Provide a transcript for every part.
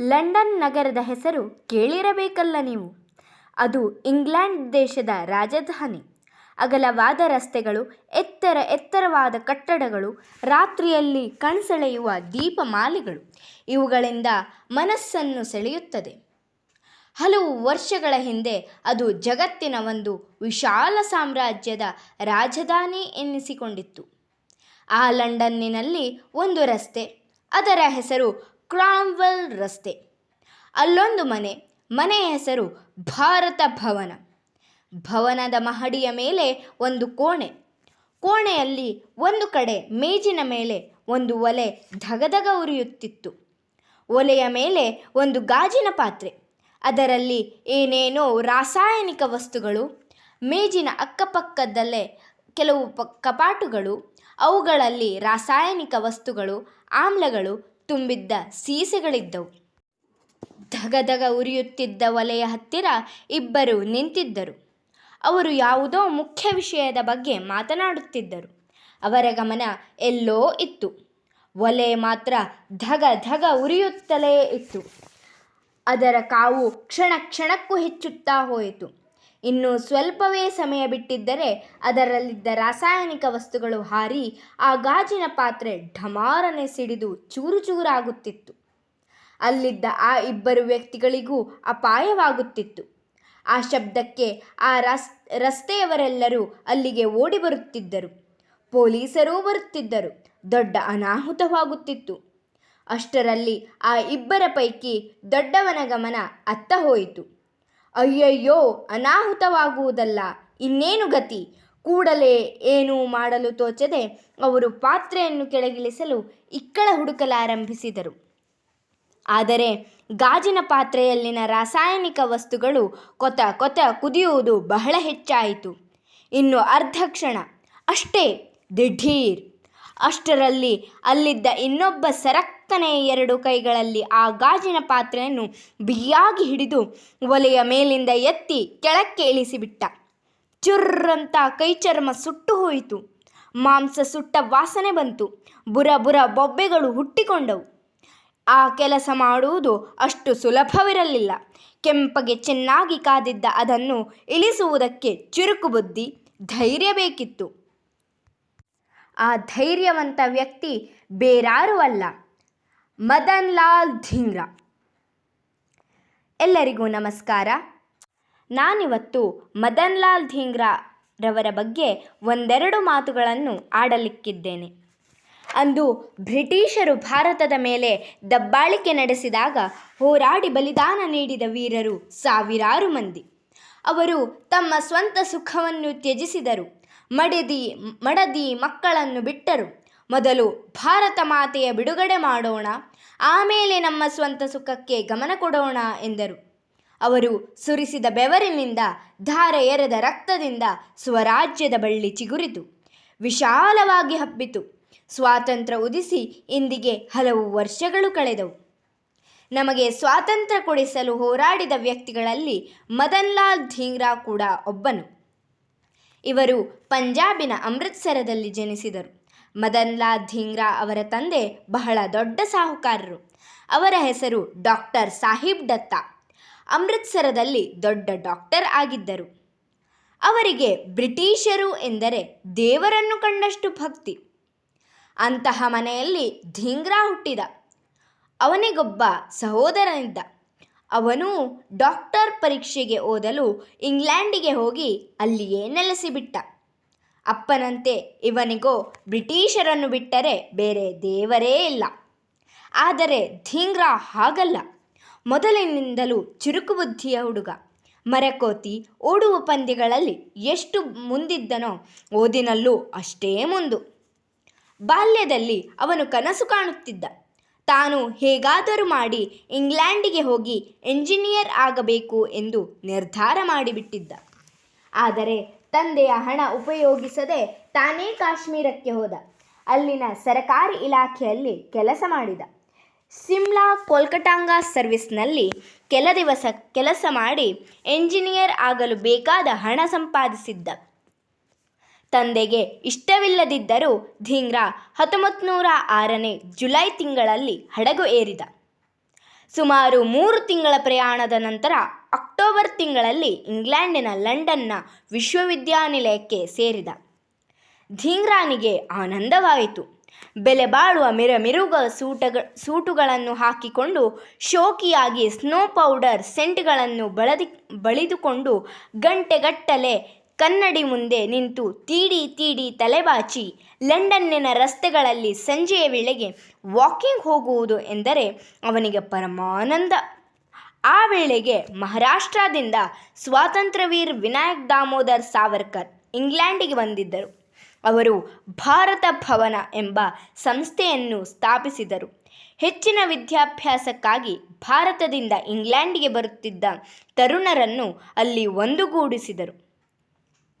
London ನಗರದ ಹೆಸರು ಕೇಳಿರಬೇಕಲ್ಲ ನೀವು? ಅದು ಇಂಗ್ಲೆಂಡ್ ದೇಶದ ರಾಜಧಾನಿ. ಅಗಲವಾದ ರಸ್ತೆಗಳು, ಎತ್ತರ ಎತ್ತರವಾದ ಕಟ್ಟಡಗಳು, ರಾತ್ರಿಯಲ್ಲಿ ಕಣ್ಸೆಳೆಯುವ ದೀಪಮಾಲೆಗಳು, ಇವುಗಳಿಂದ ಮನಸ್ಸನ್ನು ಸೆಳೆಯುತ್ತದೆ. ಹಲವು ವರ್ಷಗಳ ಹಿಂದೆ ಅದು ಜಗತ್ತಿನ ಒಂದು ವಿಶಾಲ ಸಾಮ್ರಾಜ್ಯದ ರಾಜಧಾನಿ ಎನ್ನಿಸಿಕೊಂಡಿತ್ತು. ಆ ಲಂಡನ್ನಿನಲ್ಲಿ ಒಂದು ರಸ್ತೆ, ಅದರ ಹೆಸರು ಕ್ರಾಮ್ವೆಲ್ ರಸ್ತೆ. ಅಲ್ಲೊಂದು ಮನೆ, ಮನೆಯ ಹೆಸರು ಭಾರತ ಭವನ. ಭವನದ ಮಹಡಿಯ ಮೇಲೆ ಒಂದು ಕೋಣೆ. ಕೋಣೆಯಲ್ಲಿ ಒಂದು ಕಡೆ ಮೇಜಿನ ಮೇಲೆ ಒಂದು ಒಲೆ ಧಗಧಗ ಉರಿಯುತ್ತಿತ್ತು. ಒಲೆಯ ಮೇಲೆ ಒಂದು ಗಾಜಿನ ಪಾತ್ರೆ. ಅದರಲ್ಲಿ ಏನೇನೋ ರಾಸಾಯನಿಕ ವಸ್ತುಗಳು, ಮೇಜಿನ ಅಕ್ಕಪಕ್ಕದಲ್ಲೇ ಕೆಲವು ಕಪಾಟುಗಳು, ಅವುಗಳಲ್ಲಿ ರಾಸಾಯನಿಕ ವಸ್ತುಗಳು, ಆಮ್ಲಗಳು ತುಂಬಿದ್ದ ಸೀಸೆಗಳಿದ್ದವು. ಧಗಧಗ ಉರಿಯುತ್ತಿದ್ದ ಒಲೆಯ ಹತ್ತಿರ ಇಬ್ಬರು ನಿಂತಿದ್ದರು. ಅವರು ಯಾವುದೋ ಮುಖ್ಯ ವಿಷಯದ ಬಗ್ಗೆ ಮಾತನಾಡುತ್ತಿದ್ದರು. ಅವರ ಗಮನ ಎಲ್ಲೋ ಇತ್ತು. ಒಲೆ ಮಾತ್ರ ಧಗ ಧಗ ಉರಿಯುತ್ತಲೇ ಇತ್ತು. ಅದರ ಕಾವು ಕ್ಷಣ ಕ್ಷಣಕ್ಕೂ ಹೆಚ್ಚುತ್ತಾ ಹೋಯಿತು. ಇನ್ನು ಸ್ವಲ್ಪವೇ ಸಮಯ ಬಿಟ್ಟಿದ್ದರೆ ಅದರಲ್ಲಿದ್ದ ರಾಸಾಯನಿಕ ವಸ್ತುಗಳು ಹಾರಿ ಆ ಗಾಜಿನ ಪಾತ್ರೆ ಢಮಾರನೆ ಸಿಡಿದು ಚೂರು ಚೂರಾಗುತ್ತಿತ್ತು. ಅಲ್ಲಿದ್ದ ಆ ಇಬ್ಬರು ವ್ಯಕ್ತಿಗಳಿಗೂ ಅಪಾಯವಾಗುತ್ತಿತ್ತು. ಆ ಶಬ್ದಕ್ಕೆ ಆ ರಸ್, ರಸ್ತೆಯವರೆಲ್ಲರೂ ಅಲ್ಲಿಗೆ ಓಡಿ ಬರುತ್ತಿದ್ದರು. ಪೊಲೀಸರೂ ಬರುತ್ತಿದ್ದರು. ದೊಡ್ಡ ಅನಾಹುತವಾಗುತ್ತಿತ್ತು. ಅಷ್ಟರಲ್ಲಿ ಆ ಇಬ್ಬರ ಪೈಕಿ ದೊಡ್ಡವನ ಗಮನ ಅತ್ತ ಹೋಯಿತು. ಅಯ್ಯಯ್ಯೋ, ಅನಾಹುತವಾಗುವುದಲ್ಲ, ಇನ್ನೇನು ಗತಿ? ಕೂಡಲೇ ಏನೂ ಮಾಡಲು ತೋಚದೆ ಅವರು ಪಾತ್ರೆಯನ್ನು ಕೆಳಗಿಳಿಸಲು ಇಕ್ಕಳ ಹುಡುಕಲಾರಂಭಿಸಿದರು. ಆದರೆ ಗಾಜಿನ ಪಾತ್ರೆಯಲ್ಲಿನ ರಾಸಾಯನಿಕ ವಸ್ತುಗಳು ಕೊತ ಕೊತ ಕುದಿಯುವುದು ಬಹಳ ಹೆಚ್ಚಾಯಿತು. ಇನ್ನು ಅರ್ಧ ಕ್ಷಣ, ಅಷ್ಟೇ ದಿಢೀರ್. ಅಷ್ಟರಲ್ಲಿ ಅಲ್ಲಿದ್ದ ಇನ್ನೊಬ್ಬ ಸರಕ್ಕನೆ ಎರಡು ಕೈಗಳಲ್ಲಿ ಆ ಗಾಜಿನ ಪಾತ್ರೆಯನ್ನು ಬಿಗಿಯಾಗಿ ಹಿಡಿದು ಒಲೆಯ ಮೇಲಿಂದ ಎತ್ತಿ ಕೆಳಕ್ಕೆ ಇಳಿಸಿಬಿಟ್ಟ. ಚುರ್ರಂತ ಕೈಚರ್ಮ ಸುಟ್ಟು ಹೋಯಿತು. ಮಾಂಸ ಸುಟ್ಟ ವಾಸನೆ ಬಂತು. ಬುರ ಬುರ ಬೊಬ್ಬೆಗಳು ಹುಟ್ಟಿಕೊಂಡವು. ಆ ಕೆಲಸ ಮಾಡುವುದು ಅಷ್ಟು ಸುಲಭವಿರಲಿಲ್ಲ. ಕೆಂಪಗೆ ಚೆನ್ನಾಗಿ ಕಾದಿದ್ದ ಅದನ್ನು ಇಳಿಸುವುದಕ್ಕೆ ಚುರುಕು ಬುದ್ಧಿ, ಧೈರ್ಯ ಬೇಕಿತ್ತು. ಆ ಧೈರ್ಯವಂತ ವ್ಯಕ್ತಿ ಬೇರಾರು ಅಲ್ಲ. ಮದನ್ ಲಾಲ್ ಧೀಂಗ್ರಾ. ಎಲ್ಲರಿಗೂ ನಮಸ್ಕಾರ. ನಾನಿವತ್ತು ಮದನ್ ಲಾಲ್ ಧೀಂಗ್ರಾ ರವರ ಬಗ್ಗೆ ಒಂದೆರಡು ಮಾತುಗಳನ್ನು ಆಡಲಿಕ್ಕಿದ್ದೇನೆ. ಅಂದು ಬ್ರಿಟಿಷರು ಭಾರತದ ಮೇಲೆ ದಬ್ಬಾಳಿಕೆ ನಡೆಸಿದಾಗ ಹೋರಾಡಿ ಬಲಿದಾನ ನೀಡಿದ ವೀರರು ಸಾವಿರಾರು ಮಂದಿ. ಅವರು ತಮ್ಮ ಸ್ವಂತ ಸುಖವನ್ನು ತ್ಯಜಿಸಿದರು. ಮಡದಿ ಮಡದಿ ಮಕ್ಕಳನ್ನು ಬಿಟ್ಟರು. ಮೊದಲು ಭಾರತ ಮಾತೆಯ ಬಿಡುಗಡೆ ಮಾಡೋಣ, ಆಮೇಲೆ ನಮ್ಮ ಸ್ವಂತ ಸುಖಕ್ಕೆ ಗಮನ ಕೊಡೋಣ ಎಂದರು. ಅವರು ಸುರಿಸಿದ ಬೆವರಿನಿಂದ ಧಾರೆ ಎರೆದ ರಕ್ತದಿಂದ ಸ್ವರಾಜ್ಯದ ಬಳ್ಳಿ ಚಿಗುರಿತು. ವಿಶಾಲವಾಗಿ ಹಬ್ಬಿತು. ಸ್ವಾತಂತ್ರ್ಯ ಉದಿಸಿ ಇಂದಿಗೆ ಹಲವು ವರ್ಷಗಳು ಕಳೆದವು. ನಮಗೆ ಸ್ವಾತಂತ್ರ್ಯ ಕೊಡಿಸಲು ಹೋರಾಡಿದ ವ್ಯಕ್ತಿಗಳಲ್ಲಿ ಮದನ್ಲಾಲ್ ಧೀಂಗ್ರಾ ಕೂಡ ಒಬ್ಬನು. ಇವರು ಪಂಜಾಬಿನ ಅಮೃತ್ಸರದಲ್ಲಿ ಜನಿಸಿದರು. ಮದನ್ ಧಿಂಗ್ರಾ ಧೀಂಗ್ರಾ ಅವರ ತಂದೆ ಬಹಳ ದೊಡ್ಡ ಸಾಹುಕಾರರು. ಅವರ ಹೆಸರು ಡಾಕ್ಟರ್ ಸಾಹಿಬ್ ದತ್ತಾ. ಅಮೃತ್ಸರದಲ್ಲಿ ದೊಡ್ಡ ಡಾಕ್ಟರ್ ಆಗಿದ್ದರು. ಅವರಿಗೆ ಬ್ರಿಟಿಷರು ಎಂದರೆ ದೇವರನ್ನು ಕಂಡಷ್ಟು ಭಕ್ತಿ. ಅಂತಹ ಮನೆಯಲ್ಲಿ ಧಿಂಗ್ರಾ ಹುಟ್ಟಿದ. ಅವನಿಗೊಬ್ಬ ಸಹೋದರನಿದ್ದ. ಅವನು ಡಾಕ್ಟರ್ ಪರೀಕ್ಷೆಗೆ ಓದಲು ಇಂಗ್ಲೆಂಡಿಗೆ ಹೋಗಿ ಅಲ್ಲಿಯೇ ನೆಲೆಸಿಬಿಟ್ಟ. ಅಪ್ಪನಂತೆ ಇವನಿಗೋ ಬ್ರಿಟಿಷರನ್ನು ಬಿಟ್ಟರೆ ಬೇರೆ ದೇವರೇ ಇಲ್ಲ. ಆದರೆ ಧೀಂಗ್ರ ಹಾಗಲ್ಲ. ಮೊದಲಿನಿಂದಲೂ ಚುರುಕು ಬುದ್ಧಿಯ ಹುಡುಗ. ಮರಕೋತಿ ಓಡುವ ಪಂದ್ಯಗಳಲ್ಲಿ ಎಷ್ಟು ಮುಂದಿದ್ದನೋ ಓದಿನಲ್ಲೂ ಅಷ್ಟೇ ಮುಂದು. ಬಾಲ್ಯದಲ್ಲಿ ಅವನು ಕನಸು ಕಾಣುತ್ತಿದ್ದ. ತಾನು ಹೇಗಾದರೂ ಮಾಡಿ ಇಂಗ್ಲೆಂಡಿಗೆ ಹೋಗಿ ಎಂಜಿನಿಯರ್ ಆಗಬೇಕು ಎಂದು ನಿರ್ಧಾರ ಮಾಡಿಬಿಟ್ಟಿದ್ದ. ಆದರೆ ತಂದೆಯ ಹಣ ಉಪಯೋಗಿಸದೆ ತಾನೇ ಕಾಶ್ಮೀರಕ್ಕೆ ಹೋದ. ಅಲ್ಲಿನ ಸರಕಾರಿ ಇಲಾಖೆಯಲ್ಲಿ ಕೆಲಸ ಮಾಡಿದ. ಸಿಮ್ಲಾ ಕೋಲ್ಕಟಾಂಗ ಸರ್ವಿಸ್ನಲ್ಲಿ ಕೆಲ ದಿವಸ ಕೆಲಸ ಮಾಡಿ ಎಂಜಿನಿಯರ್ ಆಗಲು ಬೇಕಾದ ಹಣ ಸಂಪಾದಿಸಿದ್ದ. ತಂದೆಗೆ ಇಷ್ಟವಿಲ್ಲದಿದ್ದರೂ ಧಿಂಗ್ರಾ ಹತ್ತೊಂಬತ್ತು ನೂರ ಆರನೇ ಜುಲೈ ತಿಂಗಳಲ್ಲಿ ಹಡಗು ಏರಿದ. ಸುಮಾರು ಮೂರು ತಿಂಗಳ ಪ್ರಯಾಣದ ನಂತರ ಅಕ್ಟೋಬರ್ ತಿಂಗಳಲ್ಲಿ ಇಂಗ್ಲೆಂಡಿನ ಲಂಡನ್ನ ವಿಶ್ವವಿದ್ಯಾನಿಲಯಕ್ಕೆ ಸೇರಿದ. ಧಿಂಗ್ರಾನಿಗೆ ಆನಂದವಾಯಿತು. ಬೆಲೆ ಬಾಳುವ ಮಿರಮಿರುಗ ಸೂಟಗ, ಸೂಟುಗಳನ್ನು ಹಾಕಿಕೊಂಡು ಶೋಕಿಯಾಗಿ ಸ್ನೋ ಪೌಡರ್ ಸೆಂಟ್ಗಳನ್ನು ಬಳದಿ, ಬಳಿದುಕೊಂಡು ಗಂಟೆಗಟ್ಟಲೆ ಕನ್ನಡಿ ಮುಂದೆ ನಿಂತು ತೀಡಿ ತೀಡಿ ತಲೆಬಾಚಿ ಲಂಡನ್ನಿನ ರಸ್ತೆಗಳಲ್ಲಿ ಸಂಜೆಯ ವೇಳೆಗೆ ವಾಕಿಂಗ್ ಹೋಗುವುದು ಎಂದರೆ ಅವನಿಗೆ ಪರಮಾನಂದ ಆ ವೇಳೆಗೆ ಮಹಾರಾಷ್ಟ್ರದಿಂದ ಸ್ವಾತಂತ್ರ್ಯವೀರ್ ವಿನಾಯಕ್ ದಾಮೋದರ್ ಸಾವರ್ಕರ್ ಇಂಗ್ಲೆಂಡಿಗೆ ಬಂದಿದ್ದರು. ಅವರು ಭಾರತ ಭವನ ಎಂಬ ಸಂಸ್ಥೆಯನ್ನು ಸ್ಥಾಪಿಸಿದರು. ಹೆಚ್ಚಿನ ವಿದ್ಯಾಭ್ಯಾಸಕ್ಕಾಗಿ ಭಾರತದಿಂದ ಇಂಗ್ಲೆಂಡಿಗೆ ಬರುತ್ತಿದ್ದ ತರುಣರನ್ನು ಅಲ್ಲಿ ಒಂದುಗೂಡಿಸಿದರು.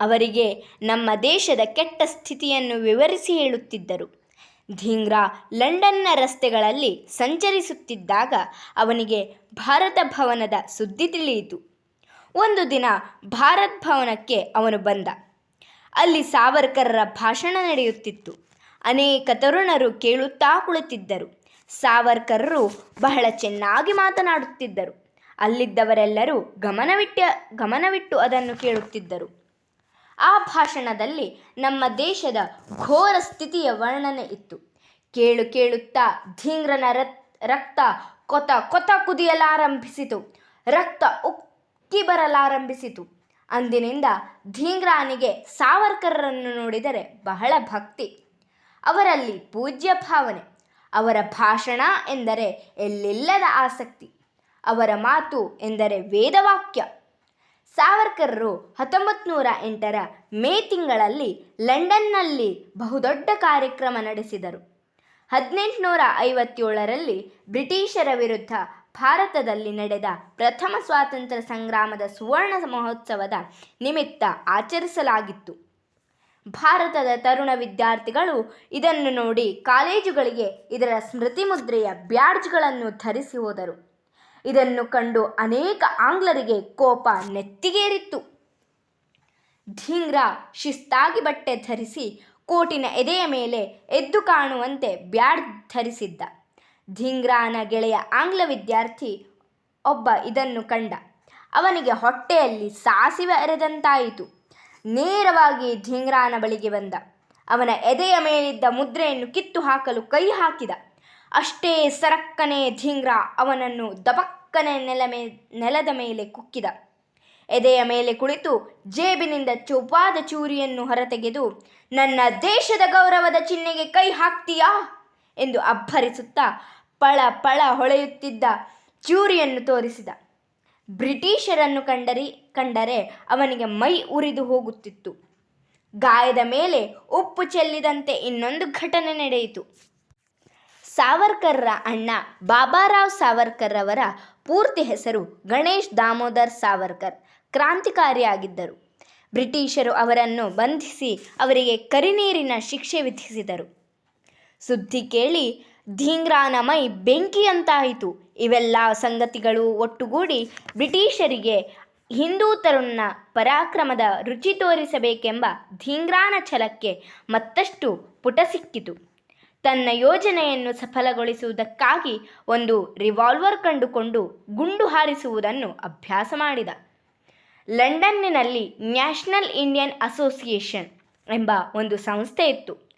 ಅವರಿಗೆ ನಮ್ಮ ದೇಶದ ಕೆಟ್ಟ ಸ್ಥಿತಿಯನ್ನು ವಿವರಿಸಿ ಹೇಳುತ್ತಿದ್ದರು. ಧೀಂಗ್ರಾ ಲಂಡನ್ನ ರಸ್ತೆಗಳಲ್ಲಿ ಸಂಚರಿಸುತ್ತಿದ್ದಾಗ ಅವನಿಗೆ ಭಾರತ ಭವನದ ಸುದ್ದಿ ತಿಳಿಯಿತು. ಒಂದು ದಿನ ಭಾರತ್ ಭವನಕ್ಕೆ ಅವನು ಬಂದ. ಅಲ್ಲಿ ಸಾವರ್ಕರರ ಭಾಷಣ ನಡೆಯುತ್ತಿತ್ತು. ಅನೇಕ ತರುಣರು ಕೇಳುತ್ತಾ ಕುಳಿತಿದ್ದರು. ಸಾವರ್ಕರರು ಬಹಳ ಚೆನ್ನಾಗಿ ಮಾತನಾಡುತ್ತಿದ್ದರು. ಅಲ್ಲಿದ್ದವರೆಲ್ಲರೂ ಗಮನವಿಟ್ಟ ಗಮನವಿಟ್ಟು ಅದನ್ನು ಕೇಳುತ್ತಿದ್ದರು. ಆ ಭಾಷಣದಲ್ಲಿ ನಮ್ಮ ದೇಶದ ಘೋರ ಸ್ಥಿತಿಯ ವರ್ಣನೆ ಇತ್ತು. ಕೇಳು ಕೇಳುತ್ತಾ ಧೀಂಗ್ರನ ರಕ್ತ ಕೊತ ಕೊತ ಕುದಿಯಲಾರಂಭಿಸಿತು. ರಕ್ತ ಉಕ್ಕಿ ಬರಲಾರಂಭಿಸಿತು. ಅಂದಿನಿಂದ ಧೀಂಗ್ರಾನಿಗೆ ಸಾವರ್ಕರರನ್ನು ನೋಡಿದರೆ ಬಹಳ ಭಕ್ತಿ. ಅವರಲ್ಲಿ ಪೂಜ್ಯ ಭಾವನೆ. ಅವರ ಭಾಷಣ ಎಂದರೆ ಎಲ್ಲಿಲ್ಲದ ಆಸಕ್ತಿ. ಅವರ ಮಾತು ಎಂದರೆ ವೇದವಾಕ್ಯ. ಸಾವರ್ಕರರು ಹತ್ತೊಂಬತ್ತು ನೂರ ಎಂಟರ ಮೇ ತಿಂಗಳಲ್ಲಿ ಲಂಡನ್ನಲ್ಲಿ ಬಹುದೊಡ್ಡ ಕಾರ್ಯಕ್ರಮ ನಡೆಸಿದರು. ಹದಿನೆಂಟುನೂರ ಐವತ್ತೇಳರಲ್ಲಿ ಬ್ರಿಟಿಷರ ವಿರುದ್ಧ ಭಾರತದಲ್ಲಿ ನಡೆದ ಪ್ರಥಮ ಸ್ವಾತಂತ್ರ್ಯ ಸಂಗ್ರಾಮದ ಸುವರ್ಣ ಮಹೋತ್ಸವದ ನಿಮಿತ್ತ ಆಚರಿಸಲಾಗಿತ್ತು. ಭಾರತದ ತರುಣ ವಿದ್ಯಾರ್ಥಿಗಳು ಇದನ್ನು ನೋಡಿ ಕಾಲೇಜುಗಳಿಗೆ ಇದರ ಸ್ಮೃತಿ ಮುದ್ರೆಯ ಬ್ಯಾಡ್ಜ್ಗಳನ್ನು ಧರಿಸಿ ಹೋದರು. ಇದನ್ನು ಕಂಡು ಅನೇಕ ಆಂಗ್ಲರಿಗೆ ಕೋಪ ನೆತ್ತಿಗೇರಿತ್ತು. ಧೀಂಗ್ರಾ ಶಿಸ್ತಾಗಿ ಬಟ್ಟೆ ಧರಿಸಿ ಕೋಟಿನ ಎದೆಯ ಮೇಲೆ ಎದ್ದು ಕಾಣುವಂತೆ ಬ್ಯಾಡ್ ಧರಿಸಿದ್ದ. ಧೀಂಗ್ರಾನ ಗೆಳೆಯ ಆಂಗ್ಲ ವಿದ್ಯಾರ್ಥಿ ಒಬ್ಬ ಇದನ್ನು ಕಂಡ. ಅವನಿಗೆ ಹೊಟ್ಟೆಯಲ್ಲಿ ಸಾಸಿವೆ ಅರೆದಂತಾಯಿತು ನೇರವಾಗಿ ಧೀಂಗ್ರಾನ ಬಳಿಗೆ ಬಂದ. ಅವನ ಎದೆಯ ಮೇಲಿದ್ದ ಮುದ್ರೆಯನ್ನು ಕಿತ್ತು ಹಾಕಲು ಕೈ ಹಾಕಿದ. ಅಷ್ಟೇ ಸರಕ್ಕನೆ ಧೀಂಗ್ರಾ ಅವನನ್ನು ದಬಕ್ಕನೆ ನೆಲ ಮೇ, ನೆಲದ ಮೇಲೆ ಕುಕ್ಕಿದ. ಎದೆಯ ಮೇಲೆ ಕುಳಿತು ಜೇಬಿನಿಂದ ಚೊವ್ವಾದ ಚೂರಿಯನ್ನು ಹೊರತೆಗೆದು, ನನ್ನ ದೇಶದ ಗೌರವದ ಚಿಹ್ನೆಗೆ ಕೈ ಹಾಕ್ತೀಯಾ? ಎಂದು ಅಬ್ಬರಿಸುತ್ತಾ ಪಳ ಪಳ ಹೊಳೆಯುತ್ತಿದ್ದ ಚೂರಿಯನ್ನು ತೋರಿಸಿದ. ಬ್ರಿಟಿಷರನ್ನು ಕಂಡರಿ, ಕಂಡರೆ ಅವನಿಗೆ ಮೈ ಉರಿದು ಹೋಗುತ್ತಿತ್ತು. ಗಾಯದ ಮೇಲೆ ಉಪ್ಪು ಚೆಲ್ಲಿದಂತೆ ಇನ್ನೊಂದು ಘಟನೆ ನಡೆಯಿತು. ಸಾವರ್ಕರ್ರ ಅಣ್ಣ ಬಾಬಾರಾವ್ ಸಾವರ್ಕರ್ ಅವರ ಪೂರ್ತಿ ಹೆಸರು ಗಣೇಶ್ ದಾಮೋದರ್ ಸಾವರ್ಕರ್, ಕ್ರಾಂತಿಕಾರಿಯಾಗಿದ್ದರು. ಬ್ರಿಟಿಷರು ಅವರನ್ನು ಬಂಧಿಸಿ ಅವರಿಗೆ ಕರಿನೀರಿನ ಶಿಕ್ಷೆ ವಿಧಿಸಿದರು. ಸುದ್ದಿ ಕೇಳಿ ಧೀಂಗ್ರಾನ ಮೈ ಬೆಂಕಿಯಂತಾಯಿತು. ಇವೆಲ್ಲ ಸಂಗತಿಗಳು ಒಟ್ಟುಗೂಡಿ ಬ್ರಿಟಿಷರಿಗೆ ಹಿಂದೂ ತರುಣ ಪರಾಕ್ರಮದ ರುಚಿ ತೋರಿಸಬೇಕೆಂಬ ಧೀಂಗ್ರಾನ ಛಲಕ್ಕೆ ಮತ್ತಷ್ಟು ಪುಟ ಸಿಕ್ಕಿತು ತನ್ನ ಯೋಜನೆಯನ್ನು ಸಫಲಗೊಳಿಸುವುದಕ್ಕಾಗಿ ಒಂದು ರಿವಾಲ್ವರ್ ಕಂಡುಕೊಂಡು ಗುಂಡು ಹಾರಿಸುವುದನ್ನು ಅಭ್ಯಾಸ ಮಾಡಿದ. ಲಂಡನ್ನಿನಲ್ಲಿ ನ್ಯಾಷನಲ್ ಇಂಡಿಯನ್ ಅಸೋಸಿಯೇಷನ್ ಎಂಬ ಒಂದು ಸಂಸ್ಥೆ ಇತ್ತು.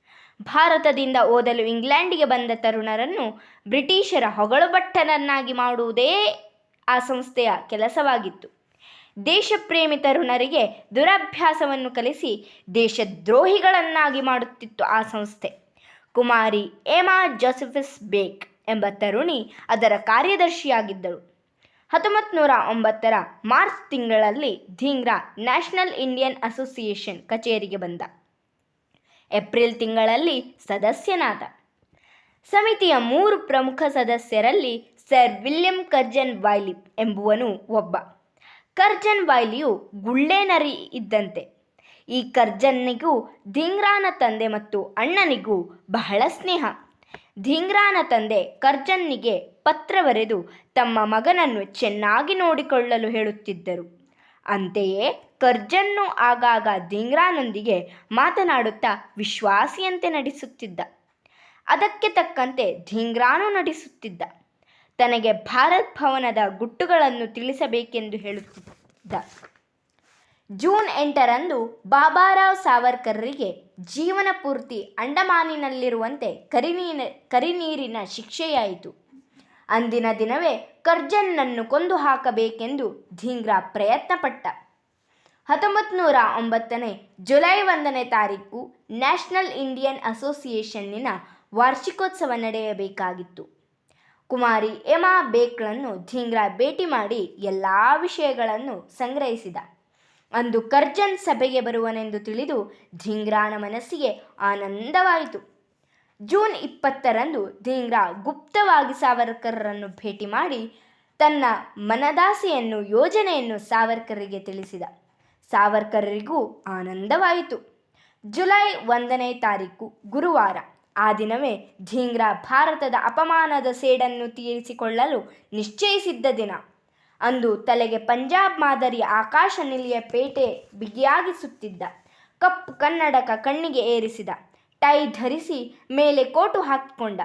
ಭಾರತದಿಂದ ಓದಲು ಇಂಗ್ಲೆಂಡಿಗೆ ಬಂದ ತರುಣರನ್ನು ಬ್ರಿಟಿಷರ ಹೊಗಳುಭಟ್ಟರನ್ನಾಗಿ ಮಾಡುವುದೇ ಆ ಸಂಸ್ಥೆಯ ಕೆಲಸವಾಗಿತ್ತು. ದೇಶಪ್ರೇಮಿ ತರುಣರಿಗೆ ದುರಭ್ಯಾಸವನ್ನು ಕಲಿಸಿ ದೇಶದ್ರೋಹಿಗಳನ್ನಾಗಿ ಮಾಡುತ್ತಿತ್ತು ಆ ಸಂಸ್ಥೆ. ಕುಮಾರಿ ಏಮಾ ಜೋಸೆಫಿಸ್ ಬೇಕ್ ಎಂಬ ತರುಣಿ ಅದರ ಕಾರ್ಯದರ್ಶಿಯಾಗಿದ್ದಳು. ಹತ್ತೊಂಬತ್ತು ನೂರ ಒಂಬತ್ತರ ಮಾರ್ಚ್ ತಿಂಗಳಲ್ಲಿ ಧೀಂಗ್ರಾ ನ್ಯಾಷನಲ್ ಇಂಡಿಯನ್ ಅಸೋಸಿಯೇಷನ್ ಕಚೇರಿಗೆ ಬಂದ. ಏಪ್ರಿಲ್ ತಿಂಗಳಲ್ಲಿ ಸದಸ್ಯನಾದ. ಸಮಿತಿಯ ಮೂರು ಪ್ರಮುಖ ಸದಸ್ಯರಲ್ಲಿ ಸರ್ ವಿಲಿಯಂ ಕರ್ಜನ್ ವೈಲಿ ಎಂಬುವನು ಒಬ್ಬ. ಕರ್ಜನ್ ವೈಲಿಯು ಗುಳ್ಳೆನರಿ ಇದ್ದಂತೆ. ಈ ಕರ್ಜನ್ನಿಗೂ, ಧಿಂಗ್ರಾನ ತಂದೆ ಮತ್ತು ಅಣ್ಣನಿಗೂ ಬಹಳ ಸ್ನೇಹ. ಧಿಂಗ್ರಾನ ತಂದೆ ಕರ್ಜನ್ನಿಗೆ ಪತ್ರ ಬರೆದು ತಮ್ಮ ಮಗನನ್ನು ಚೆನ್ನಾಗಿ ನೋಡಿಕೊಳ್ಳಲು ಹೇಳುತ್ತಿದ್ದರು. ಅಂತೆಯೇ ಕರ್ಜನ್ನು ಆಗಾಗ ಧಿಂಗ್ರಾನೊಂದಿಗೆ ಮಾತನಾಡುತ್ತಾ ವಿಶ್ವಾಸಿಯಂತೆ ನಡೆಸುತ್ತಿದ್ದ. ಅದಕ್ಕೆ ತಕ್ಕಂತೆ ಧಿಂಗ್ರಾನು ನಡೆಸುತ್ತಿದ್ದ. ತನಗೆ ಭಾರತ್ ಭವನದ ಗುಟ್ಟುಗಳನ್ನು ತಿಳಿಸಬೇಕೆಂದು ಹೇಳುತ್ತಿದ್ದ. ಜೂನ್ ಎಂಟರಂದು ಬಾಬಾರಾವ್ ಸಾವರ್ಕರ್ರಿಗೆ ಜೀವನ ಪೂರ್ತಿ ಅಂಡಮಾನಿನಲ್ಲಿರುವಂತೆ ಕರಿನೀನ, ಕರಿನೀರಿನ ಶಿಕ್ಷೆಯಾಯಿತು. ಅಂದಿನ ದಿನವೇ ಕರ್ಜನ್ನನ್ನು ಕೊಂದು ಹಾಕಬೇಕೆಂದು ಧೀಂಗ್ರಾ ಪ್ರಯತ್ನಪಟ್ಟ. ಹತ್ತೊಂಬತ್ತು ನೂರ ಒಂಬತ್ತನೇ ಜುಲೈ ಒಂದನೇ ತಾರೀಕು ನ್ಯಾಷನಲ್ ಇಂಡಿಯನ್ ಅಸೋಸಿಯೇಷನ್ನಿನ ವಾರ್ಷಿಕೋತ್ಸವ ನಡೆಯಬೇಕಾಗಿತ್ತು. ಕುಮಾರಿ ಎಮಾ ಬೇಕ್ಳನ್ನು ಧೀಂಗ್ರಾ ಭೇಟಿ ಮಾಡಿ ಎಲ್ಲ ವಿಷಯಗಳನ್ನು ಸಂಗ್ರಹಿಸಿದ. ಅಂದು ಕರ್ಜನ್ ಸಭೆಗೆ ಬರುವನೆಂದು ತಿಳಿದು ಧಿಂಗ್ರಾನ ಮನಸ್ಸಿಗೆ ಆನಂದವಾಯಿತು. ಜೂನ್ ಇಪ್ಪತ್ತರಂದು ಧಿಂಗ್ರಾ ಗುಪ್ತವಾಗಿ ಸಾವರ್ಕರರನ್ನು ಭೇಟಿ ಮಾಡಿ ತನ್ನ ಮನದಾಸೆಯನ್ನು, ಯೋಜನೆಯನ್ನು ಸಾವರ್ಕರಿಗೆ ತಿಳಿಸಿದ. ಸಾವರ್ಕರರಿಗೂ ಆನಂದವಾಯಿತು. ಜುಲೈ ಒಂದನೇ ತಾರೀಕು, ಗುರುವಾರ. ಆ ದಿನವೇ ಧೀಂಗ್ರಾ ಭಾರತದ ಅಪಮಾನದ ಸೇಡನ್ನು ತೀರಿಸಿಕೊಳ್ಳಲು ನಿಶ್ಚಯಿಸಿದ್ದ ದಿನ. ಅಂದು ತಲೆಗೆ ಪಂಜಾಬ್ ಮಾದರಿ ಆಕಾಶ ನಿಲಿಯ ಪೇಟೆ ಬಿಗಿಯಾಗಿಸುತ್ತಿದ್ದ. ಕಪ್ಪು ಕನ್ನಡಕ ಕಣ್ಣಿಗೆ ಏರಿಸಿದ. ಟೈ ಧರಿಸಿ ಮೇಲೆ ಕೋಟು ಹಾಕಿಕೊಂಡ.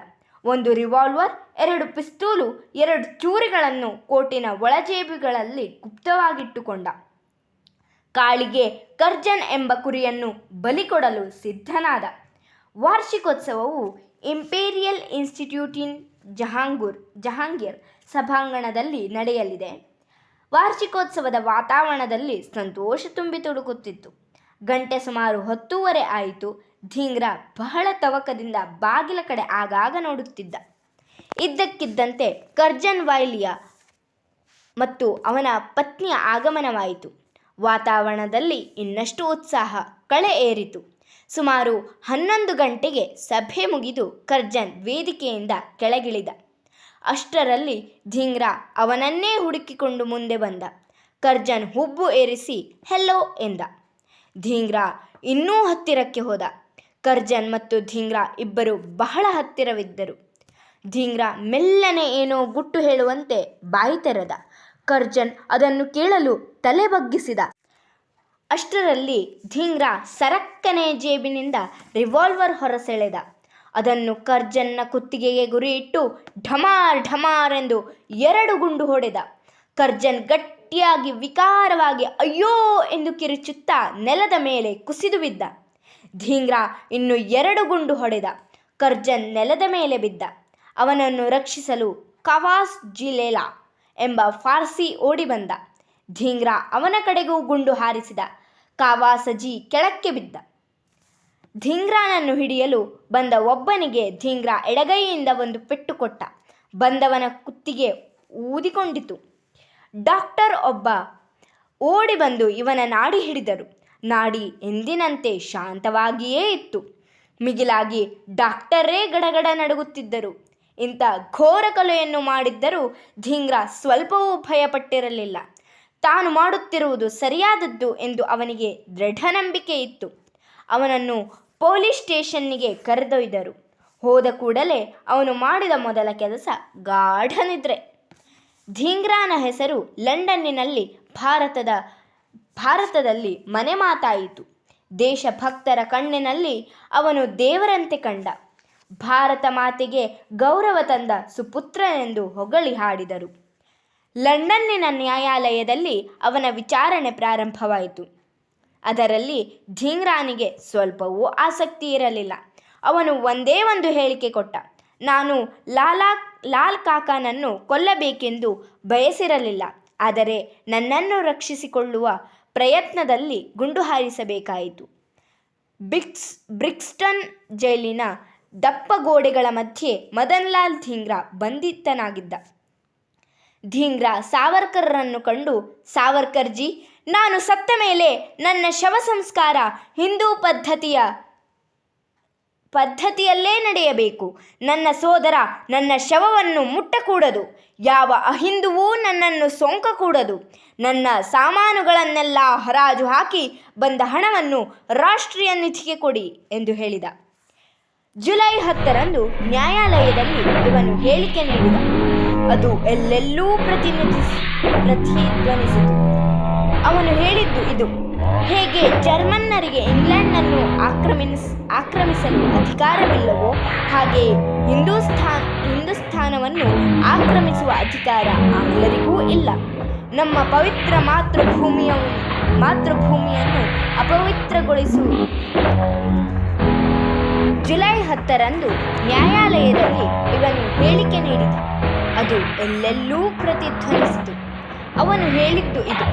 ಒಂದು ರಿವಾಲ್ವರ್, ಎರಡು ಪಿಸ್ತೂಲು, ಎರಡು ಚೂರಿಗಳನ್ನು ಕೋಟಿನ ಒಳಜೇಬಿಗಳಲ್ಲಿ ಗುಪ್ತವಾಗಿಟ್ಟುಕೊಂಡ. ಕಾಳಿಗೆ ಕರ್ಜನ್ ಎಂಬ ಕುರಿಯನ್ನು ಬಲಿ ಕೊಡಲು ಸಿದ್ಧನಾದ. ವಾರ್ಷಿಕೋತ್ಸವವು Imperial Institute in Jahangir, Jahangir ಸಭಾಂಗಣದಲ್ಲಿ ನಡೆಯಲಿದೆ. ವಾರ್ಷಿಕೋತ್ಸವದ ವಾತಾವರಣದಲ್ಲಿ ಸಂತೋಷ ತುಂಬಿ ತುಳುಕುತ್ತಿತ್ತು ಗಂಟೆ ಸುಮಾರು ಹತ್ತೂವರೆ ಆಯಿತು. ಧೀಂಗ್ರ ಬಹಳ ತವಕದಿಂದ ಬಾಗಿಲ ಕಡೆ ಆಗಾಗ ನೋಡುತ್ತಿದ್ದ. ಇದ್ದಕ್ಕಿದ್ದಂತೆ ಕರ್ಜನ್ ವಾಯ್ಲಿಯ ಮತ್ತು ಅವನ ಪತ್ನಿಯ ಆಗಮನವಾಯಿತು. ವಾತಾವರಣದಲ್ಲಿ ಇನ್ನಷ್ಟು ಉತ್ಸಾಹ ಕಳೆ ಏರಿತು. ಸುಮಾರು ಹನ್ನೊಂದು ಗಂಟೆಗೆ ಸಭೆ ಮುಗಿದು ಕರ್ಜನ್ ವೇದಿಕೆಯಿಂದ ಕೆಳಗಿಳಿದ. ಅಷ್ಟರಲ್ಲಿ ಧಿಂಗ್ರ ಅವನನ್ನೇ ಹುಡುಕಿಕೊಂಡು ಮುಂದೆ ಬಂದ. ಕರ್ಜನ್ ಹುಬ್ಬು ಏರಿಸಿ, ಹೆಲ್ಲೋ ಎಂದ. ಧಿಂಗ್ರ ಇನ್ನೂ ಹತ್ತಿರಕ್ಕೆ ಹೋದ. ಕರ್ಜನ್ ಮತ್ತು ಧಿಂಗ್ರ ಇಬ್ಬರು ಬಹಳ ಹತ್ತಿರವಿದ್ದರು. ಧೀಂಗ್ರಾ ಮೆಲ್ಲನೆ ಏನೋ ಗುಟ್ಟು ಹೇಳುವಂತೆ ಬಾಯಿ ತೆರೆದ. ಕರ್ಜನ್ ಅದನ್ನು ಕೇಳಲು ತಲೆ ಬಗ್ಗಿಸಿದ. ಅಷ್ಟರಲ್ಲಿ ಧಿಂಗ್ರ ಸರಕ್ಕನೆ ಜೇಬಿನಿಂದ ರಿವಾಲ್ವರ್ ಹೊರಸೆಳೆದ. ಅದನ್ನು ಕರ್ಜನ್ನ ಕುತ್ತಿಗೆಗೆ ಗುರಿಯಿಟ್ಟು ಢಮಾರ್ ಢಮಾರ್ ಎಂದು ಎರಡು ಗುಂಡು ಹೊಡೆದ. ಕರ್ಜನ್ ಗಟ್ಟಿಯಾಗಿ ವಿಕಾರವಾಗಿ ಅಯ್ಯೋ ಎಂದು ಕಿರುಚುತ್ತಾ ನೆಲದ ಮೇಲೆ ಕುಸಿದು ಬಿದ್ದ. ಧೀಂಗ್ರಾ ಇನ್ನು ಎರಡು ಗುಂಡು ಹೊಡೆದ. ಕರ್ಜನ್ ನೆಲದ ಮೇಲೆ ಬಿದ್ದ. ಅವನನ್ನು ರಕ್ಷಿಸಲು ಕವಾಸ್ ಜಿಲೇಲಾ ಎಂಬ ಫಾರ್ಸಿ ಓಡಿ ಬಂದ. ಧೀಂಗ್ರಾ ಅವನ ಕಡೆಗೂ ಗುಂಡು ಹಾರಿಸಿದ. ಕಾವಾಸಜಿ ಕೆಳಕ್ಕೆ ಬಿದ್ದ. ಧೀಂಗ್ರಾನನ್ನು ಹಿಡಿಯಲು ಬಂದ ಒಬ್ಬನಿಗೆ ಧಿಂಗ್ರ ಎಡಗೈಯಿಂದ ಒಂದು ಪೆಟ್ಟು ಕೊಟ್ಟ. ಬಂದವನ ಕುತ್ತಿಗೆ ಊದಿಕೊಂಡಿತು. ಡಾಕ್ಟರ್ ಒಬ್ಬ ಓಡಿ ಬಂದು ಇವನ ನಾಡಿ ಹಿಡಿದರು. ನಾಡಿ ಎಂದಿನಂತೆ ಶಾಂತವಾಗಿಯೇ ಇತ್ತು. ಮಿಗಿಲಾಗಿ ಡಾಕ್ಟರೇ ಗಡಗಡ ನಡುಗುತ್ತಿದ್ದರು. ಇಂಥ ಘೋರ ಕಲೆಯನ್ನು ಮಾಡಿದ್ದರೂ ಧಿಂಗ್ರ ಸ್ವಲ್ಪವೂ ಭಯಪಟ್ಟಿರಲಿಲ್ಲ. ತಾನು ಮಾಡುತ್ತಿರುವುದು ಸರಿಯಾದದ್ದು ಎಂದು ಅವನಿಗೆ ದೃಢ ನಂಬಿಕೆ ಇತ್ತು. ಅವನನ್ನು ಪೊಲೀಸ್ ಸ್ಟೇಷನ್ನಿಗೆ ಕರೆದೊಯ್ದರು. ಹೋದ ಕೂಡಲೇ ಅವನು ಮಾಡಿದ ಮೊದಲ ಕೆಲಸ ಗಾಢ ನಿದ್ರೆ ಧೀಂಗ್ರಾನ ಹೆಸರು ಲಂಡನ್ನಿನಲ್ಲಿ ಭಾರತದ, ಭಾರತದಲ್ಲಿ ಮನೆ ಮಾತಾಯಿತು ದೇಶಭಕ್ತರ ಕಣ್ಣಿನಲ್ಲಿ ಅವನು ದೇವರಂತೆ ಕಂಡ. ಭಾರತ ಮಾತೆಗೆ ಗೌರವ ತಂದ ಸುಪುತ್ರನೆಂದು ಹೊಗಳಿ ಹಾಡಿದರು. ಲಂಡನ್ನಿನ ನ್ಯಾಯಾಲಯದಲ್ಲಿ ಅವನ ವಿಚಾರಣೆ ಪ್ರಾರಂಭವಾಯಿತು. ಅದರಲ್ಲಿ ಧೀಂಗ್ರಾನಿಗೆ ಸ್ವಲ್ಪವೂ ಆಸಕ್ತಿ ಇರಲಿಲ್ಲ. ಅವನು ಒಂದೇ ಒಂದು ಹೇಳಿಕೆ ಕೊಟ್ಟ, ನಾನು ಲಾಲಾ, ಲಾಲ್ ಕಾಕಾನನ್ನು ಕೊಲ್ಲಬೇಕೆಂದು ಬಯಸಿರಲಿಲ್ಲ, ಆದರೆ ನನ್ನನ್ನು ರಕ್ಷಿಸಿಕೊಳ್ಳುವ ಪ್ರಯತ್ನದಲ್ಲಿ ಗುಂಡು ಹಾರಿಸಬೇಕಾಯಿತು. ಬ್ರಿಕ್ಸ್ ಬ್ರಿಕ್ಸ್ಟನ್ ಜೈಲಿನ ದಪ್ಪ ಗೋಡೆಗಳ ಮಧ್ಯೆ ಮದನ್ಲಾಲ್ ಧೀಂಗ್ರಾ ಬಂಧಿತನಾಗಿದ್ದ. ಧೀಂಗ್ರಾ ಸಾವರ್ಕರ್ರನ್ನು ಕಂಡು, ಸಾವರ್ಕರ್ಜಿ ನಾನು ಸತ್ತ ಮೇಲೆ ನನ್ನ ಶವ ಸಂಸ್ಕಾರ ಹಿಂದೂ ಪದ್ಧತಿಯ ಪದ್ಧತಿಯಲ್ಲೇ ನಡೆಯಬೇಕು. ನನ್ನ ಸೋದರ ನನ್ನ ಶವವನ್ನು ಮುಟ್ಟಕೂಡದು. ಯಾವ ಅಹಿಂದುವೂ ನನ್ನನ್ನು ಸೋಂಕಕೂಡದು. ನನ್ನ ಸಾಮಾನುಗಳನ್ನೆಲ್ಲ ಹರಾಜು ಹಾಕಿ ಬಂದ ಹಣವನ್ನು ರಾಷ್ಟ್ರೀಯ ನಿಧಿಗೆ ಕೊಡಿ ಎಂದು ಹೇಳಿದ. ಜುಲೈ ಹತ್ತರಂದು ನ್ಯಾಯಾಲಯದಲ್ಲಿ ಇವನು ಹೇಳಿಕೆ ನೀಡಿದ. ಅದು ಎಲ್ಲೆಲ್ಲೂ ಪ್ರತಿನಿಧಿಸಿ, ಪ್ರತಿಧ್ವನಿಸಿತು. ಅವನು ಹೇಳಿದ್ದು ಇದು. ಹೇಗೆ ಜರ್ಮನ್ನರಿಗೆ ಇಂಗ್ಲೆಂಡನ್ನು ಆಕ್ರಮಿಸ್, ಆಕ್ರಮಿಸಲು ಅಧಿಕಾರವಿಲ್ಲವೋ ಹಾಗೆ ಹಿಂದೂಸ್ಥಾನ್ ಹಿಂದೂಸ್ಥಾನವನ್ನು ಆಕ್ರಮಿಸುವ ಅಧಿಕಾರ ಆಂಗ್ಲರಿಗೂ ಇಲ್ಲ. ನಮ್ಮ ಪವಿತ್ರ ಮಾತೃಭೂಮಿಯ, ಮಾತೃಭೂಮಿಯನ್ನು ಅಪವಿತ್ರಗೊಳಿಸು. ಜುಲೈ ಹತ್ತರಂದು ನ್ಯಾಯಾಲಯದಲ್ಲಿ ಇವನು ಹೇಳಿಕೆ ನೀಡಿದ. ಅದು ಎಲ್ಲೆಲ್ಲೂ ಪ್ರತಿಧ್ವನಿಸಿತು. ಅವನು ಹೇಳಿದ್ದು ಇದು.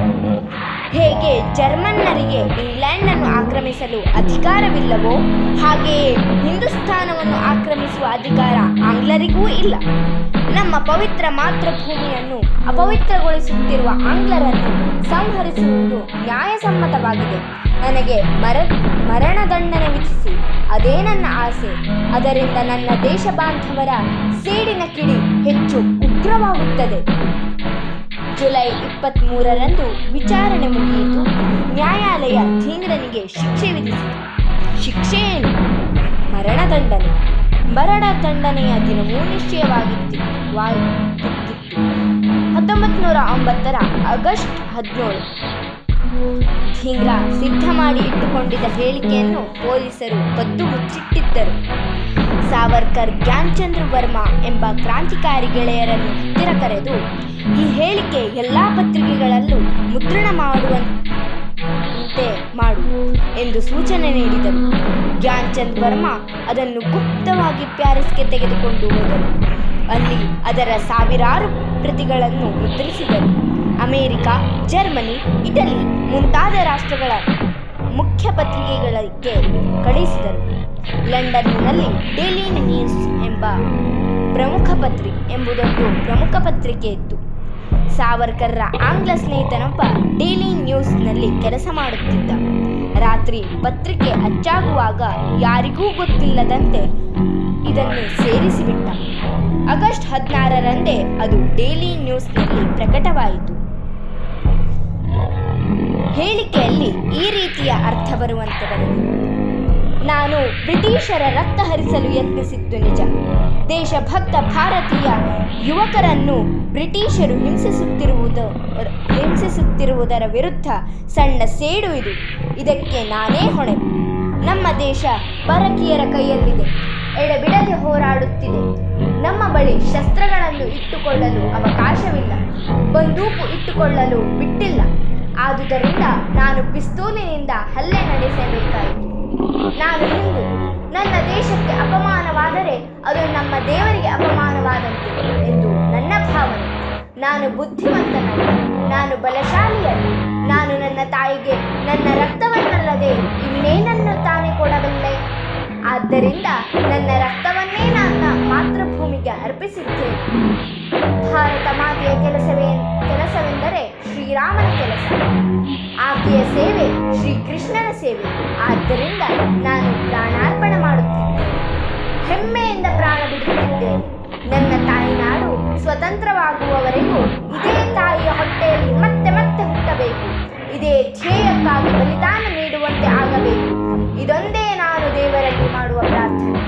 ಹೇಗೆ ಜರ್ಮನ್ನರಿಗೆ ಇಂಗ್ಲೆಂಡನ್ನು ಆಕ್ರಮಿಸಲು ಅಧಿಕಾರವಿಲ್ಲವೋ ಹಾಗೆಯೇ ಹಿಂದೂಸ್ಥಾನವನ್ನು ಆಕ್ರಮಿಸುವ ಅಧಿಕಾರ ಆಂಗ್ಲರಿಗೂ ಇಲ್ಲ. ನಮ್ಮ ಪವಿತ್ರ ಮಾತೃಭೂಮಿಯನ್ನು ಅಪವಿತ್ರಗೊಳಿಸುತ್ತಿರುವ ಆಂಗ್ಲರನ್ನು ಸಂಹರಿಸುವುದು ನ್ಯಾಯಸಮ್ಮತವಾಗಿದೆ. ನನಗೆ ಮರ ಮರಣದಂಡನೆ ವಿಧಿಸಿ ಅದೇ ನನ್ನ ಆಸೆ. ಅದರಿಂದ ನನ್ನ ದೇಶ ಬಾಂಧವರ ಸೇಡಿನ ಕಿಡಿ ಹೆಚ್ಚು ಉಗ್ರವಾಗುತ್ತದೆ. ಜುಲೈ ಇಪ್ಪತ್ತ್ಮೂರರಂದು ವಿಚಾರಣೆ ಮುಗಿಯಿತು. ನ್ಯಾಯಾಲಯ ಧೀಂಗ್ರನಿಗೆ ಶಿಕ್ಷೆ ವಿಧಿಸಿತು. ಶಿಕ್ಷೆ ಏನು? ಮರಣದಂಡನೆ ಮರಣದಂಡನೆಯ ದಿನವೂ ನಿಶ್ಚಯವಾಗಿತ್ತು. ವಾಯು ಹತ್ತೊಂಬತ್ತು ನೂರ ಒಂಬತ್ತರ ಆಗಸ್ಟ್ ಹದಿನೇಳು. ಧೀಂಗ್ರ ಸಿದ್ಧ ಮಾಡಿ ಇಟ್ಟುಕೊಂಡಿದ್ದ ಹೇಳಿಕೆಯನ್ನು ಪೊಲೀಸರು ಕದ್ದು ಮುಚ್ಚಿಟ್ಟಿದ್ದರು. ಸಾವರ್ಕರ್ ಜ್ಞಾನ್ಚಂದ್ರ ವರ್ಮಾ ಎಂಬ ಕ್ರಾಂತಿಕಾರಿ ಗೆಳೆಯರನ್ನು ಹತ್ತಿರ ಕರೆದು ಈ ಹೇಳಿಕೆ ಎಲ್ಲ ಪತ್ರಿಕೆಗಳಲ್ಲೂ ಮುದ್ರಣ ಮಾಡುವಂತೆ ಮಾಡು ಎಂದು ಸೂಚನೆ ನೀಡಿದರು. ಜ್ಞಾನಚಂದ್ ವರ್ಮಾ ಅದನ್ನು ಗುಪ್ತವಾಗಿ ಪ್ಯಾರಿಸ್ಗೆ ತೆಗೆದುಕೊಂಡು ಹೋದರು. ಅಲ್ಲಿ ಅದರ ಸಾವಿರಾರು ಪ್ರತಿಗಳನ್ನು ಮುದ್ರಿಸಿದರು. ಅಮೆರಿಕ, ಜರ್ಮನಿ, ಇಟಲಿ ಮುಂತಾದ ರಾಷ್ಟ್ರಗಳ ಮುಖ್ಯ ಪತ್ರಿಕೆಗಳಿಗೆ ಕಳಿಸಿದರು. ಲಂಡನ್ನಿನಲ್ಲಿ ಡೇಲಿ ನ್ಯೂಸ್ ಎಂಬ ಪ್ರಮುಖ ಪತ್ರಿಕೆ ಎಂಬುದೊಂದು ಪ್ರಮುಖ ಪತ್ರಿಕೆ ಇತ್ತು. ಸಾವರ್ಕರ್ರ ಆಂಗ್ಲ ಸ್ನೇಹಿತನೊಬ್ಬ ಡೇಲಿ ನ್ಯೂಸ್ನಲ್ಲಿ ಕೆಲಸ ಮಾಡುತ್ತಿದ್ದ. ರಾತ್ರಿ ಪತ್ರಿಕೆ ಅಚ್ಚಾಗುವಾಗ ಯಾರಿಗೂ ಗೊತ್ತಿಲ್ಲದಂತೆ ಇದನ್ನು ಸೇರಿಸಿಬಿಟ್ಟ. ಆಗಸ್ಟ್ ಹದಿನಾರರಂದೇ ಅದು ಡೇಲಿ ನ್ಯೂಸ್ನಲ್ಲಿ ಪ್ರಕಟವಾಯಿತು. ಹೇಳಿಕೆಯಲ್ಲಿ ಈ ರೀತಿಯ ಅರ್ಥ ಬರುವಂತೆ ನಾನು ಬ್ರಿಟಿಷರ ರಕ್ತ ಹರಿಸಲು ಯತ್ನಿಸಿದ್ದು ನಿಜ. ದೇಶಭಕ್ತ ಭಾರತೀಯ ಯುವಕರನ್ನು ಬ್ರಿಟಿಷರು ಹಿಂಸಿಸುತ್ತಿರುವುದು, ಹಿಂಸಿಸುತ್ತಿರುವುದರ ವಿರುದ್ಧ ಸಣ್ಣ ಸೇಡು ಇದು. ಇದಕ್ಕೆ ನಾನೇ ಹೊಣೆ. ನಮ್ಮ ದೇಶ ಪರಕೀಯರ ಕೈಯಲ್ಲಿದೆ. ಎಡೆಬಿಡದೆ ಹೋರಾಡುತ್ತಿದೆ. ನಮ್ಮ ಬಳಿ ಶಸ್ತ್ರಗಳನ್ನು ಇಟ್ಟುಕೊಳ್ಳಲು ಅವಕಾಶವಿಲ್ಲ. ಬಂದೂಕು ಇಟ್ಟುಕೊಳ್ಳಲು ಬಿಟ್ಟಿಲ್ಲ. ಆದುದರಿಂದ ನಾನು ಪಿಸ್ತೂಲಿನಿಂದ ಹಲ್ಲೆ ನಡೆಸಬೇಕಾಯಿತು. ನಾನು ಹಿಂದೂ ನನ್ನ ದೇಶಕ್ಕೆ ಅಪಮಾನವಾದರೆ ಅದು ನಮ್ಮ ದೇವರಿಗೆ ಅಪಮಾನವಾದಂತೆ ಎಂದು ನನ್ನ ಭಾವನೆ. ನಾನು ಬುದ್ಧಿವಂತನಲ್ಲ, ನಾನು ಬಲಶಾಲಿಯಲ್ಲ, ನಾನು ನನ್ನ ತಾಯಿಗೆ ನನ್ನ ರಕ್ತವನ್ನಲ್ಲದೆ ಇನ್ನೇನನ್ನು ತಾನೇ ಕೊಡಬಲ್ಲೆ. ಆದ್ದರಿಂದ ನನ್ನ ರಕ್ತವನ್ನೇ ನನ್ನ ಮಾತೃಭೂಮಿಗೆ ಅರ್ಪಿಸಿದ್ದೇನೆ. ಭಾರತ ಮಾತೆಯ ಕೆಲಸವೇ ಕೆಲಸವೆಂದರೆ ಶ್ರೀರಾಮನ ಕೆಲಸ. ಆಕೆಯ ಸೇವೆ ಶ್ರೀಕೃಷ್ಣನ ಸೇವೆ. ಆದ್ದರಿಂದ ನಾನು ಪ್ರಾಣಾರ್ಪಣೆ ಮಾಡುತ್ತಿದ್ದೇನೆ. ಹೆಮ್ಮೆಯಿಂದ ಪ್ರಾಣ ಬಿಡುತ್ತಿದ್ದೇನೆ. ನನ್ನ ತಾಯಿನಾಡು ಸ್ವತಂತ್ರವಾಗುವವರೆಗೂ ಇದೇ ತಾಯಿಯ ಹೊಟ್ಟೆಯಲ್ಲಿ ಮತ್ತೆ ಮತ್ತೆ ಹುಟ್ಟಬೇಕು. ಇದೇ ಧ್ಯೇಯಕ್ಕಾಗಿ ಬಲಿದಾನ ನೀಡುವಂತೆ ಆಗಬೇಕು. ಇದೊಂದೇ ನಾನು ದೇವರಲ್ಲಿ ಮಾಡುವ ಪ್ರಾರ್ಥನೆ.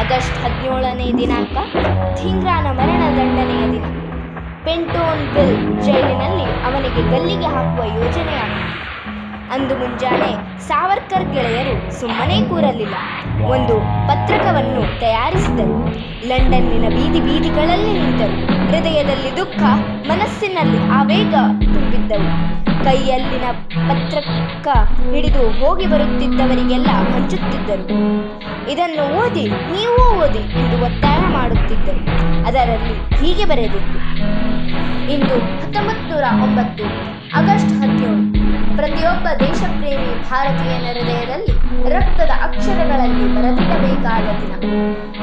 ಆಗಸ್ಟ್ ಹದಿನೇಳನೇ ದಿನಾಂಕ ಧಿಂಗ್ರಾನ ಮರಣ ದಂಡನೆಯ ದಿನ. ಪೆಂಟೋನ್ ಬಿಲ್ ಜೈಲಿನಲ್ಲಿ ಅವನಿಗೆ ಗಲ್ಲಿಗೆ ಹಾಕುವ ಯೋಜನೆಯಾಗಿತ್ತು ಅಂದು ಮುಂಜಾನೆ ಸಾವರ್ಕರ್ ಗೆಳೆಯರು ಸುಮ್ಮನೆ ಕೂರಲಿಲ್ಲ. ಒಂದು ಪತ್ರಕವನ್ನು ತಯಾರಿಸಿದರು. ಲಂಡನ್ನಿನ ಬೀದಿ ಬೀದಿಗಳಲ್ಲಿ ನಿಂತರು. ಹೃದಯದಲ್ಲಿ ದುಃಖ, ಮನಸ್ಸಿನಲ್ಲಿ ಆವೇಗ ತುಂಬಿದ್ದವು. ಕೈಯಲ್ಲಿನ ಪತ್ರಕ ಹಿಡಿದು ಹೋಗಿ ಬರುತ್ತಿದ್ದವರಿಗೆಲ್ಲ ಹಂಚುತ್ತಿದ್ದರು. ಇದನ್ನು ಓದಿ, ನೀವೂ ಓದಿ ಎಂದು ಒತ್ತಾಯ ಮಾಡುತ್ತಿದ್ದರು. ಅದರಲ್ಲಿ ಹೀಗೆ ಬರೆದಿತ್ತು. ಇಂದು ಹತ್ತೊಂಬತ್ತು ನೂರ ಒಂಬತ್ತು, ಆಗಸ್ಟ್ ಹದಿನೇಳು. ಪ್ರತಿಯೊಬ್ಬ ದೇಶಪ್ರೇಮಿ ಭಾರತೀಯನ ಹೃದಯದಲ್ಲಿ ರಕ್ತದ ಅಕ್ಷರಗಳಲ್ಲಿ ಬರೆದಿಡಬೇಕಾದ ದಿನ.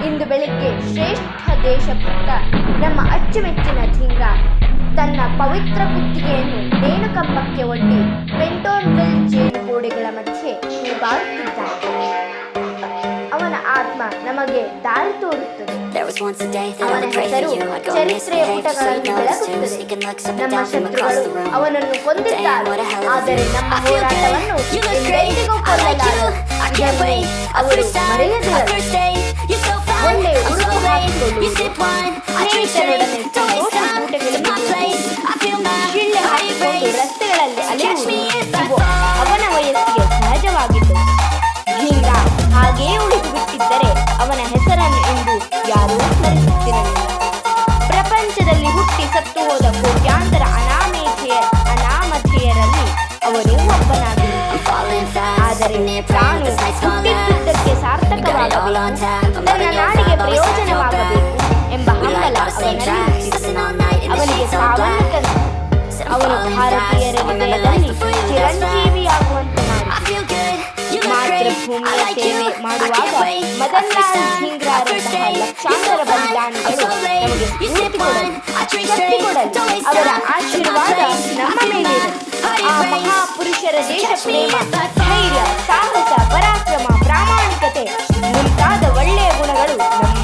ಇಂದು ಬೆಳಿಗ್ಗೆ ಶ್ರೇಷ್ಠ ದೇಶಭಕ್ತ, ನಮ್ಮ ಅಚ್ಚುಮೆಚ್ಚಿನ ಧಿಂಗ ತನ್ನ ಪವಿತ್ರ ಕುತ್ತಿಗೆಯನ್ನು ನೇಣುಕಂಬಕ್ಕೆ ಒಡ್ಡಿ ಪೆಂಟೋನ್ವಿಲ್ ಜೇನು ಗೋಡೆಗಳ ಮಧ್ಯೆ ಅವನ ಆತ್ಮ ನಮಗೆ ದಾರಿ ತೋರುತ್ತದೆ. ಅವನ ಹೆಸರು ಚರಿತ್ರೆಯ ಊಟಗಳನ್ನು ಬೆಳಗುತ್ತದೆ. ಅವನನ್ನು ಆದರೆ ಸಾವನ್ನಪ್ಪಿದ ಅವರು ಸೇವೆ ಮಾಡುವಾಗ ಮದನ್ ಲಾಲ್ ಧಿಂಗ್ರಾರಂತಹ ಲಕ್ಷಾಂತರ ಬಲಿದಾನಿಗಳು ನಮಗೆ ದೇಶ ಪ್ರೇಮ ಧೈರ್ಯ ಪರಾಕ್ರಮ ಪ್ರಾಮಾಣಿಕತೆ ಮುಂತಾದ ಒಳ್ಳೆಯ ಗುಣಗಳು ನಮ್ಮ